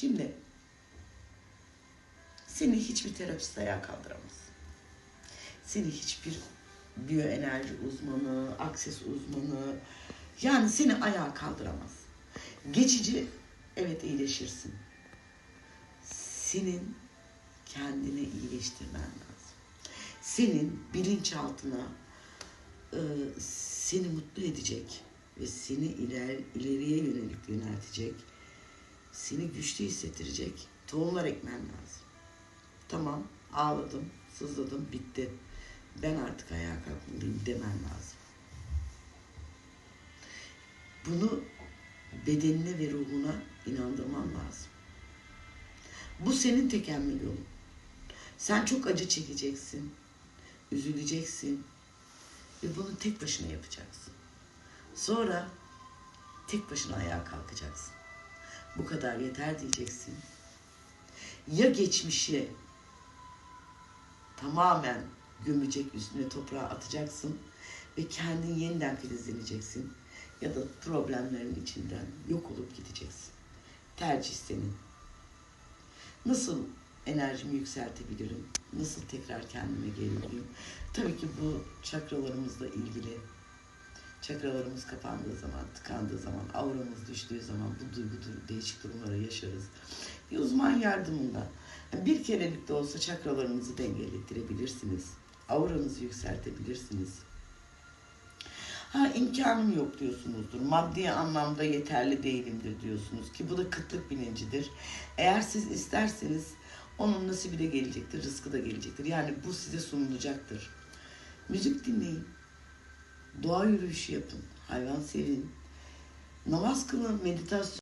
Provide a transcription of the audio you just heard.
Şimdi seni hiçbir terapist ayağa kaldıramaz. Seni hiçbir biyoenerji uzmanı, akses uzmanı yani seni ayağa kaldıramaz. Geçici evet iyileşirsin. Senin kendini iyileştirmen lazım. Senin bilinçaltına e, seni mutlu edecek ve seni iler, ileriye yönelik yöneltecek, seni güçlü hissettirecek tohumlar ekmen lazım. Tamam ağladım, sızladım, bitti. Ben artık ayağa kalkmalıyım demen lazım. Bunu bedenine ve ruhuna inandırman lazım. Bu senin tekemmül yolun. Sen çok acı çekeceksin, üzüleceksin ve bunu tek başına yapacaksın. Sonra tek başına ayağa kalkacaksın. Bu kadar yeter diyeceksin. Ya geçmişi tamamen gömecek üstüne toprağa atacaksın ve kendin yeniden filizleneceksin ya da problemlerin içinden yok olup gideceksin. Tercih senin. Nasıl enerjimi yükseltebilirim? Nasıl tekrar kendime gelebilirim? Tabii ki bu çakralarımızla ilgili. Çakralarımız kapandığı zaman, tıkandığı zaman, auramız düştüğü zaman bu duygu değişik durumları yaşarız. Bir uzman yardımında bir kerelik de olsa çakralarınızı dengelettirebilirsiniz. Auranızı yükseltebilirsiniz. Ha imkanım yok diyorsunuzdur. Maddi anlamda yeterli değilimdir diyorsunuz ki bu da kıtlık bilincidir. Eğer siz isterseniz onun nasibi de gelecektir, rızkı da gelecektir. Yani bu size sunulacaktır. Müzik dinleyin. Doğa yürüyüşü yapın. Hayvan sevin. Namaz kılın, meditasyon